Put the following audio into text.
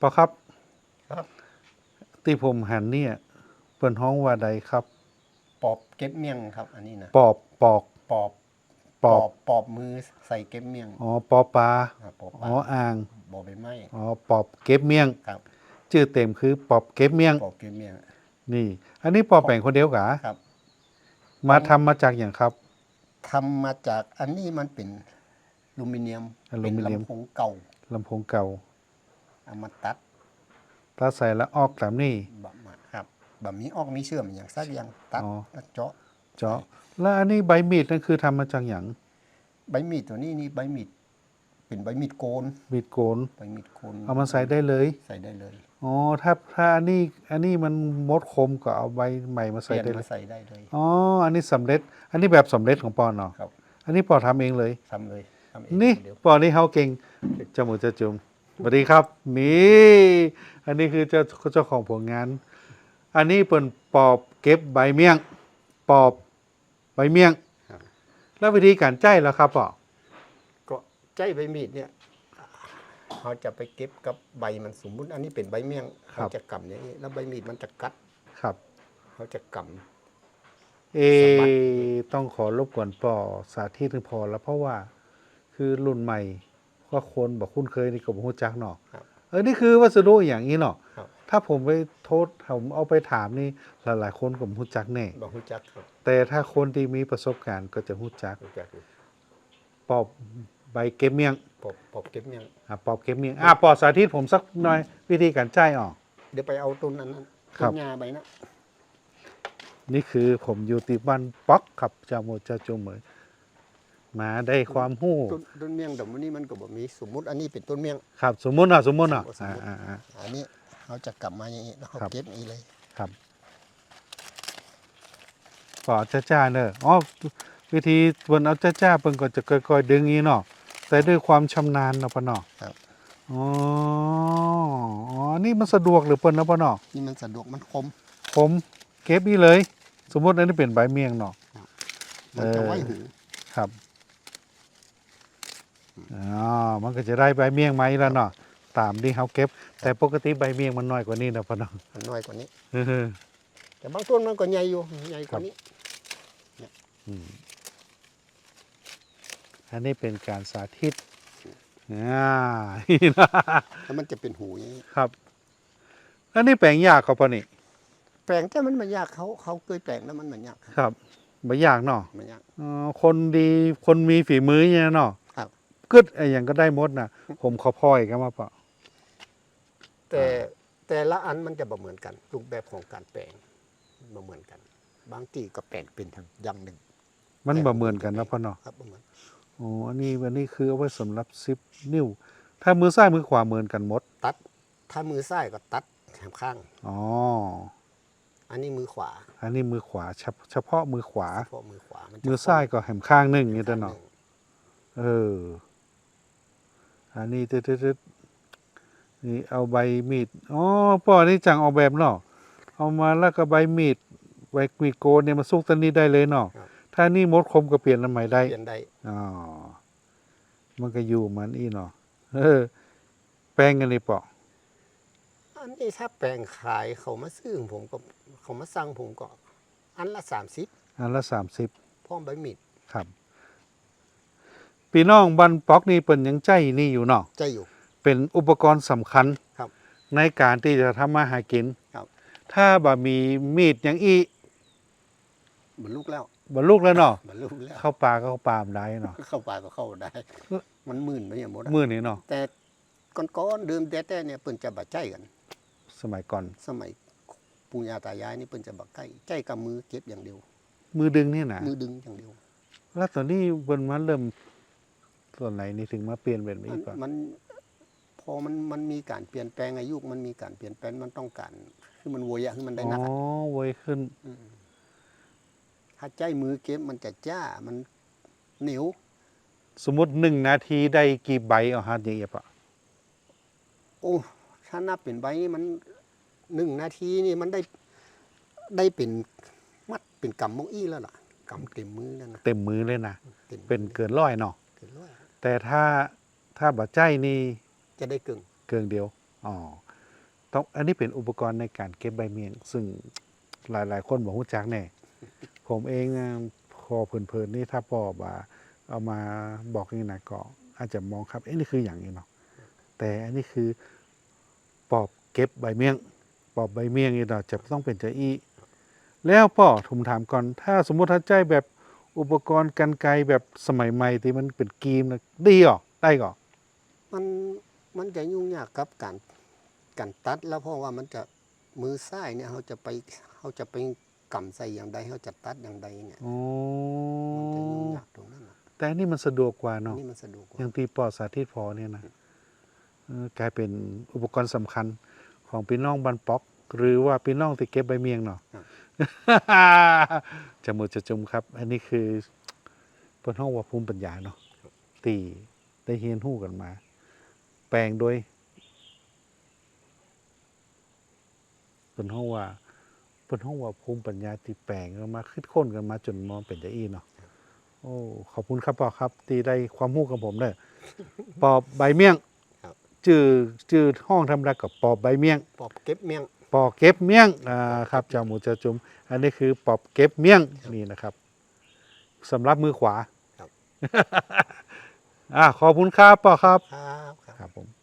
ปอครับ ครับที่ผมหันเนี่ยเปิ้นห้องว่าใดครับ ปอบเก็บเมี่ยงครับ อันนี้นะปอบปอก ปอบปอบ ปอบมือใส่เก็บเมี่ยงอ๋อปอปลาครับปอบอ๋ออ่างบอบใบไม้อ๋อปอบเก็บเมี่ยงครับ ชื่อเต็มคือปอบเก็บเมี่ยง ปอบเก็บเมี่ยง นี่ อันนี้ปอบแป่งคนเดียวกะครับ มาทำมาจากอย่างครับทำมาจากอันนี้มันเป็นอลูมิเนียมอลูมิเนียมป็ลำโพงเก่าลำโพงเก่า เอามาตัดถ้าใส่แล้วออกตามนี่บะมาครับบะมีออกมีเชื่อมอย่างสักอย่างตัดอ๋อแล้วเจาะเจาะ แล้วอันนี้ใบมีดนั่นคือทำมาจากอย่างใบมีดตัวนี้นี่ใบมีดเป็นใบมีดโกนมีดโกนใบมีดโกนเอามาใส่ได้เลย ใส่ได้เลยอ๋อถ้าถ้าอันนี้อันนี้มันมดคมก็เอาใบใหม่มาเปใส่ลี่ยนได้เลมายใส่ได้เลยอ๋ออันนี้สำเร็จ อันนี้แบบสำเร็จของปอเนาะครับอันนี้ปอทำเองเลยทำเลยทำเองนี่เดี๋ยวปอนี่เฮาเก่งจมูกจะจุม สวัสดีครับนี่อันนี้คือเจ้าเจ้าของผลงาน อันนี้เป็นปอบเก็บใบเมี่ยง ปอบใบเมี่ยงครับแล้ววิธีการใจแล้วครับปอก็ใจใบมีดเนี่ยเขาจะไปเก็บกับใบมันสมมุติ อันนี้เป็นใบเมี่ยงเขาจะกำอย่างนี้ แล้วใบมีดมันจะกัดครับเขาจะกเอสะบัดต้องขอรบกวนปอสาธิตถึงพอแล้วเพราะว่าคือรุ่นใหม่ ก็คนบอกคุ้นเคยนี่ก็บอกฮู้จักเนาะครับเออนี่คือวัสดุอย่างนี้เนาะครับ ถ้าผมไปโทษผมเอาไปถามนี่หลายๆ คนก็บ่ฮู้จักแน่ำบอกฮู้จักครับแต่ถ้าคนที่มีประสบการณ์ก็จะฮู้จักฮู้จักอยู่ปอบใบเก็บเมี่ยงปอบปอบเก็บเมี่ยงอะปอบเก็บเมี่ยงอะปอสาธิตผมสักหน่อยวิธีการจ่ายออก เดี๋ยวไปเอาต้นนั้นนั้นครัต้บ นยาใบนะ นี่คือผมอยู่ที่บ้านป๊อกครับจาโมจาจูเหมย มาได้ความหู้ต้นต้นเมี่ยงแต่วันนี้มันก็บ่มีสมมุติอันนี้เป็นต้นเมี่ยงครับ สมมุติเนาะสมมุติเนาะสมอ่ามุติอ่าอ่า อันนี้เขาจะกลับมาอย่างนี้แล้วเขาครับ เก็บอย่างนี้เลยครับปอจ้าจ้าเนอะอ๋อวิธีเพิ่นเอาจ้าจ้าเพิ่นก็จะค่อยๆดึงนี้เนาะแต่ด้วยความชำนาญเนาะปะเนาะครับ อ๋ออ๋อนี่มันสะดวกหรือเพิ่นนะปะเนาะ นี่มันสะดวกมันคม ผมเก็บนี่เลย สมมติอันนี้เป็นใบเมี่ยงเนาะ มันจะเออไว้หู ครับ อ๋อมันก็จะได้ใบเมี่ยงไหมแล้วเนาะตามที่เขาเก็บ แต่ปกติใบเมี่ยงมันน้อยกว่านี้นะพ่อน้องมันน้อยกว่านี้เออแต่บางต้นมันก็ใหญ่อยู่ใหญ่กครัว่าบนี้อืมอันนี้เป็นการสาธิตอ่านี่นะแล้วมันจะเป็นหูอย่างนี้ครับแล้วนี่แปลงยากเขาปะนี่แปลงแต่มันมันยากเขาเขาเคยแปลงแล้วมันมันยากครับครับไม่ยากเนาะมันยากอ๋อคนดีคนมีฝีมือเนี่ยเนาะครับ กึดไอ้อย่างก็ได้หมดนะผมขอพ่อยกันมาเปล่าแต่แต่ละอันมันจะบ่เหมือนกัน รูปแบบของการแปลงบ่เหมือนกัน บางที่ก็แปลงเป็นทางอย่างหนึ่ง มันแต่บ่เหมือนกันนะพ่อเนาะครับบ่เหมือนอ๋ออันนี้อันนี้คือเอาไว้สำหรับซิปนิ้ว ถ้ามือซ้ายมือขวาเหมือนกันหมด ตัด ถ้ามือซ้ายก็ตัดแถมข้างอ๋ออันนี้มือขวา อันนี้มือขวาเฉพเฉพาะมือขวาเฉพาะมือขวามันจะมือซ้ายก็แหมข้างหนึ่งข้นี่แต่งหเนาะงเออ อันนี้ตึ๊ดตึ๊ดตึ๊ดนี่เอาใบมีดอ๋อพ่อนี่จังออกแบบเนาะเอามาแล้วก็ใบมีดใบมีดโกนเนี่ยมาซุกตันนี้ได้เลยเนาะถ้านี่มดคมก็เปลี่ยนอันใหม่ได้เปลี่ยนได้อ๋อมันก็อยู่มันอีเนาะเออ แป้งกันนี่ปออันนี้ถ้าแปลงขายเขามาซื้อของผมก็เขามาสั่งผมก็ อันละสามสิบอันละสามสิบพร้อมใบมีดครับ พี่น้องบันปอกนี่เป็นยังใจนี่อยู่เนาะใจอยู่ เป็นอุปกรณ์สำคัญครับในการที่จะทำมาหากินครับ ถ้าบ่มีมีดอย่างอีบรรลุแล้วบรรลุแล้วเนาะบรรลุแล้วเข้าป่าก็เข้าป่ามได้เนาะเข้าป่าก็เข้าได้ มันหมื่นไปอย่างหมดอะมื้อนี้เนาะแต่ก้อนๆเดิมแต่แต่เนี่ยเปิ้นจะบัดใจกัน สมัยก่อน สมัยปู่ย่าตายายนี่เปิ้นจะบักใกล้ใจกับมือเก็บอย่างเดียว มือดึงนี่นะมือดึงอย่างเดียว แล้วตอนนี้เพิ่นมาเริ่ม ส่วนไหนนี่ถึงมาเปลี่ยนเป็นมัอีนกป่ะมันพอมันมันมีการเปลี่ยนแปลงอายุมันมีการเปลี่ยนแปลงมันต้องการคือมันโวยอะคือมันได้อ๋นักออะไวยขึ้นมถ้าใจมือเก็บมันจะจ้ามันเหนียวสมมุติหนึ่งนาทีได้กี่ใบเอาฮะอย่างเงี้ยป่ะโอ้ถ้านับเป็นใบนี่มันหนึ่งนาทีนี่มันได้ได้เป็นมัดเป็นกำมองอี้แล้วล่ะกำเต็มมือแล้วนะเต็มมือเลยนะต็มมือเป็นเกินร้อยเนาะเกินร้อย แต่ถ้าถ้าบ่ใจนี่จะได้กึ่งเกินเดียวอ๋อต้องอันนี้เป็นอุปกรณ์ในการเก็บใบเมียง ซึ่งหลายๆ คนบอกรู้จักแน่ผมเองนะพอเพลินๆนี่ถ้าพ่อว่าเอามาบอกนี่นะก็อาจจะมองครับเอ้นี่คืออย่างนี้เนาะแต่อันนี้คือปอบเก็บใบเมียง ปอบใบเมียงนี่เนาะจะต้องเป็นเจะอี้แล้วพ่อผมถามก่อน ถ้าสมมติถ้าใจแบบ อุปกรณ์กันไกรแบบสมัยใหม่ที่มันเป็นกีมนะดีอะได้ก่อมันมันจะยุ่งยากกับการการตัดแล้วเพราะว่ามันจะมือซ้ายเนี่ยเขาจะไปเขาจะไปกำใส่อย่างใดเขาจะตัดอย่างใดเนี่ยอ๋อมันจะยุ่งยากตรงนั้นน่ะแต่อันนี่มันสะดวกกว่าเนาะนี่มันสะดวกกว่าอย่างที่ปอสาธิตพอเนี่ยนะเออกลายเป็นอุปกรณ์สำคัญของพี่น้องบันปอก หรือว่าพี่น้องที่เก็บใบเมียงเนาะ จะมือจะจุมครับ อันนี้คือเปิ้นห้องว่าภูมิปัญญาเนาะตีได้เฮียนหู้กันมา แปลงโดยเปิ้นห้องว่าเปิ้นห้องว่าภูมิปัญญาที่แปลงกันมาคิดค้นกันมาจนมองเป็นจะอี้เนาะโอ้ขอบคุณครับพ่อครับที่ได้ความรู้กับผมเด้อปอบใบเมี่ยงครับชื่อชื่อห้องธรรมดากับปอบใบเมี่ยง ปอบเก็บเมี่ยง ปอเก็บเมี่ยงอ่าครับเจ้าหมูเจ้าจุมอันนี้คือปอบเก็บเมี่ยงนี่นะครับสำหรับมือขวาครับ อ่าขอบคุณครับปอครับ ครับ